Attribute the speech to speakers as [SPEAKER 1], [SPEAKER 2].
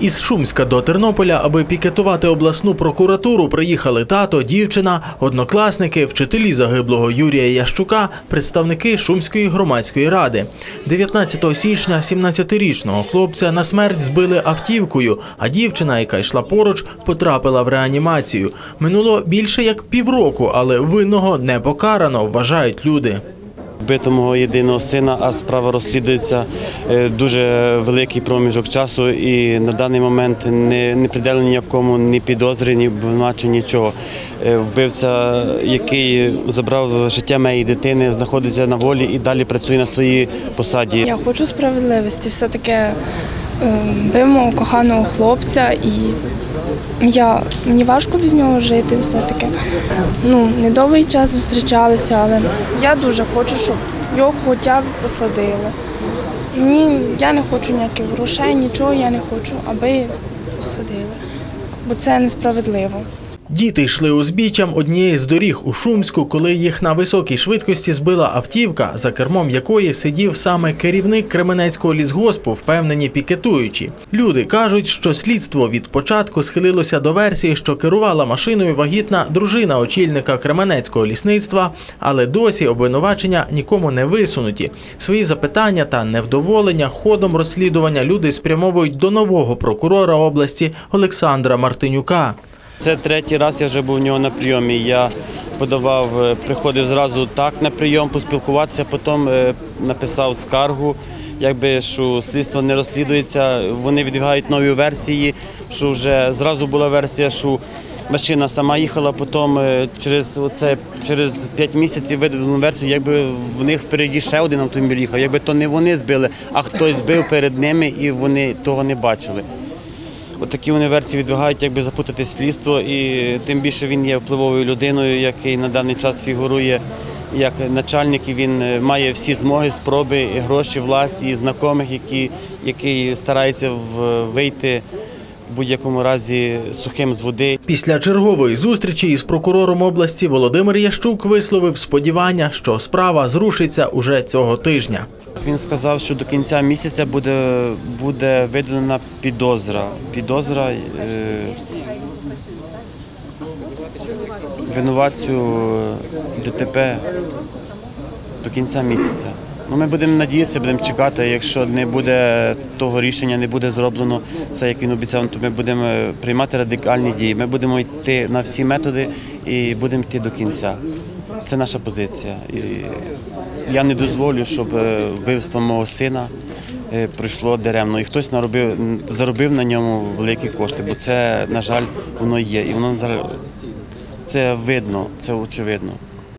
[SPEAKER 1] Із Шумська до Тернополя, аби пікетувати обласну прокуратуру, приїхали тато, дівчина, однокласники, вчителі загиблого Юрія Ящука, представники Шумської громадської ради. 19 січня 17-річного хлопця на смерть збили автівкою, а дівчина, яка йшла поруч, потрапила в реанімацію. Минуло більше як півроку, але винного не покарано, вважають люди.
[SPEAKER 2] Вбито мого єдиного сина, а справа розслідується е, дуже великий проміжок часу, і на даний момент не, не приділено ніякому ні підозри, ні обвинувачень, нічого. Е, Вбивця, який забрав життя моєї дитини, знаходиться на волі і далі працює на своїй посаді.
[SPEAKER 3] Я хочу справедливості. Все-таки е, бив коханого хлопця, і я, мені важко без нього жити все-таки. Ну, недовгий час зустрічалися, але я дуже хочу, щоб його хоча б посадили. Ні, я не хочу ніяких грошей, нічого я не хочу, аби посадили. Бо це несправедливо.
[SPEAKER 1] Діти йшли узбіччям однієї з доріг у Шумську, коли їх на високій швидкості збила автівка, за кермом якої сидів саме керівник Кременецького лісгоспу, впевнені пікетуючі. Люди кажуть, що слідство від початку схилилося до версії, що керувала машиною вагітна дружина очільника Кременецького лісництва, але досі обвинувачення нікому не висунуті. Свої запитання та невдоволення ходом розслідування люди спрямовують до нового прокурора області Олександра Мартинюка.
[SPEAKER 2] Це третій раз я вже був у нього на прийомі. Я подавав, е, приходив зразу так на прийом, поспілкуватися, потім е, написав скаргу, якби що слідство не розслідується. Вони відвігають нові версії. Що вже зразу була версія, що машина сама їхала, потім е, через оце через 5 місяців видали версію, якби в них впереді ще один автомобіль їхав, якби то не вони збили, а хтось збив перед ними і вони того не бачили. От такі вони версії відвигають, якби запутати слідство, і тим більше він є впливовою людиною, який на даний час фігурує як начальник, і він е, має всі змоги, спроби, і гроші, власть і знайомих, які, стараються в- вийти в будь-якому разі сухим з води.
[SPEAKER 1] Після чергової зустрічі із прокурором області Володимир Ящук висловив сподівання, що справа зрушиться уже цього тижня.
[SPEAKER 2] Він сказав, що до кінця місяця буде, буде видалена підозра. Підозра е, винуватцю ДТП до кінця місяця. Ну, ми будемо надіятися, будемо чекати. Якщо не буде того рішення, не буде зроблено все, як він обіцяв, то ми будемо приймати радикальні дії. Ми будемо йти на всі методи і будемо йти до кінця. Це наша позиція. І я не дозволю, щоб е, вбивство мого сина прийшло пройшло даремно. І хтось наробив, заробив на ньому великі кошти, бо це, на жаль, воно є. І воно це видно, це очевидно.